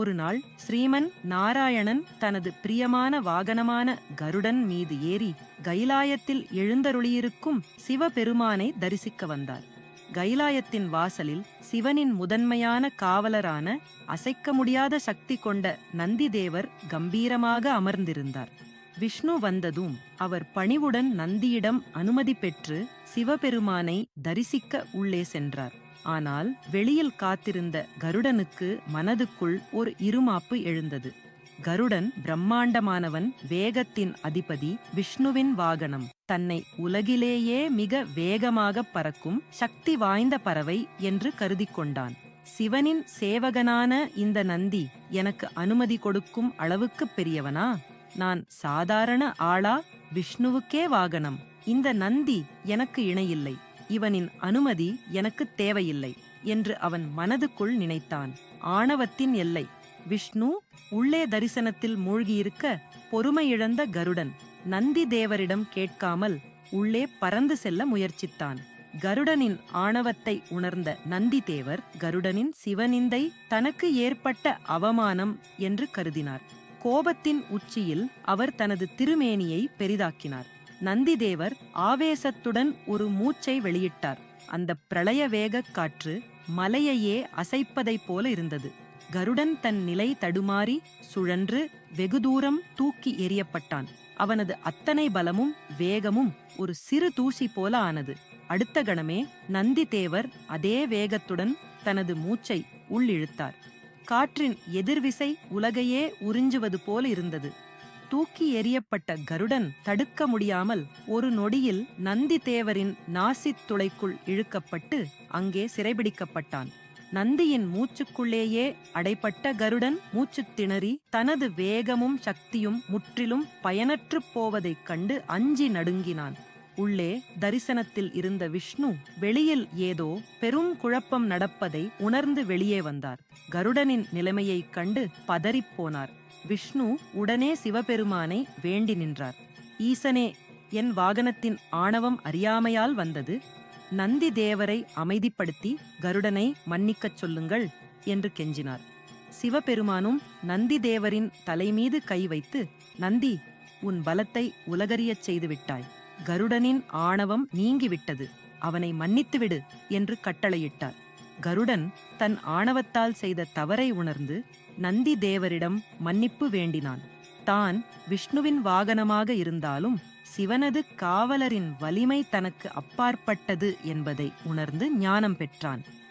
ஒரு நாள் ஸ்ரீமன் நாராயணன் தனது பிரியமான வாகனமான கருடன் மீது ஏறி கைலாயத்தில் எழுந்தருளியிருக்கும் சிவபெருமானை தரிசிக்க வந்தார். கைலாயத்தின் வாசலில் சிவனின் முதன்மையான காவலரான அசைக்க முடியாத சக்தி கொண்ட நந்திதேவர் கம்பீரமாக அமர்ந்திருந்தார். விஷ்ணு வந்ததும் அவர் பணிவுடன் நந்தியிடம் அனுமதி பெற்று சிவபெருமானை தரிசிக்க உள்ளே சென்றார். ஆனால் வெளியில் காத்திருந்த கருடனுக்கு மனதுக்குள் ஒரு இருமாப்பு எழுந்தது. கருடன் பிரம்மாண்டமானவன் வேகத்தின் அதிபதி விஷ்ணுவின் வாகனம். தன்னை உலகிலேயே மிக வேகமாக பறக்கும் சக்தி வாய்ந்த பறவை என்று கருதி கொண்டான். சிவனின் சேவகனான இந்த நந்தி எனக்கு அனுமதி கொடுக்கும் அளவுக்கு பெரியவனா? நான் சாதாரண ஆளா? விஷ்ணுவுக்கே வாகனம். இந்த நந்தி எனக்கு இணையில்லை. இவனின் அனுமதி எனக்கு தேவையில்லை என்று அவன் மனதுக்குள் நினைத்தான். ஆணவத்தின் எல்லை. விஷ்ணு உள்ளே தரிசனத்தில் மூழ்கியிருக்க பொறுமையிழந்த கருடன் நந்தி தேவரிடம் கேட்காமல் உள்ளே பறந்து செல்ல முயற்சித்தான். கருடனின் ஆணவத்தை உணர்ந்த நந்தி தேவர் கருடனின் சிவனிந்தை தனக்கு ஏற்பட்ட அவமானம் என்று கருதினார். கோபத்தின் உச்சியில் அவர் தனது திருமேனியை பெரிதாக்கினார். நந்திதேவர் ஆவேசத்துடன் ஒரு மூச்சை வெளியிட்டார். அந்த பிரளய வேகக் காற்று மலையையே அசைப்பதைப் போல இருந்தது. கருடன் தன் நிலை தடுமாறி சுழன்று வெகு தூரம் தூக்கி எறியப்பட்டான். அவனது அத்தனை பலமும் வேகமும் ஒரு சிறு தூசி போல ஆனது. அடுத்த கணமே நந்திதேவர் அதே வேகத்துடன் தனது மூச்சை உள்ளிழுத்தார். காற்றின் எதிர்விசை உலகையே உறிஞ்சுவது போல இருந்தது. தூக்கி எறியப்பட்ட கருடன் தடுக்க முடியாமல் ஒரு நொடியில் நந்தி தேவரின் நாசித் துளைக்குள் இழுக்கப்பட்டு அங்கே சிறைபிடிக்கப்பட்டான். நந்தியின் மூச்சுக்குள்ளேயே அடைப்பட்ட கருடன் மூச்சுத் திணறி தனது வேகமும் சக்தியும் முற்றிலும் பயனற்றுப் போவதைக் கண்டு அஞ்சி நடுங்கினான். உள்ளே தரிசனத்தில் இருந்த விஷ்ணு வெளியில் ஏதோ பெரும் குழப்பம் நடப்பதை உணர்ந்து வெளியே வந்தார். கருடனின் நிலைமையைக் கண்டு பதறிப்போனார் விஷ்ணு உடனே சிவபெருமானை வேண்டி நின்றார். ஈசனே என் வாகனத்தின் ஆணவம் அறியாமையால் வந்தது. நந்தி தேவரை அமைதிப்படுத்தி கருடனை மன்னிக்கச் சொல்லுங்கள் என்று கெஞ்சினார். சிவபெருமானும் நந்தி தேவரின் தலைமீது கை வைத்து நந்தி உன் பலத்தை உலகறியச் செய்துவிட்டாய். கருடனின் ஆணவம் நீங்கிவிட்டது. அவனை மன்னித்துவிடு என்று கட்டளையிட்டார். கருடன் தன் ஆணவத்தால் செய்த தவறை உணர்ந்து நந்தி தேவரிடம் மன்னிப்பு வேண்டினான். தான் விஷ்ணுவின் வாகனமாக இருந்தாலும் சிவனது காவலரின் வலிமை தனக்கு அப்பாற்பட்டது என்பதை உணர்ந்து ஞானம் பெற்றான்.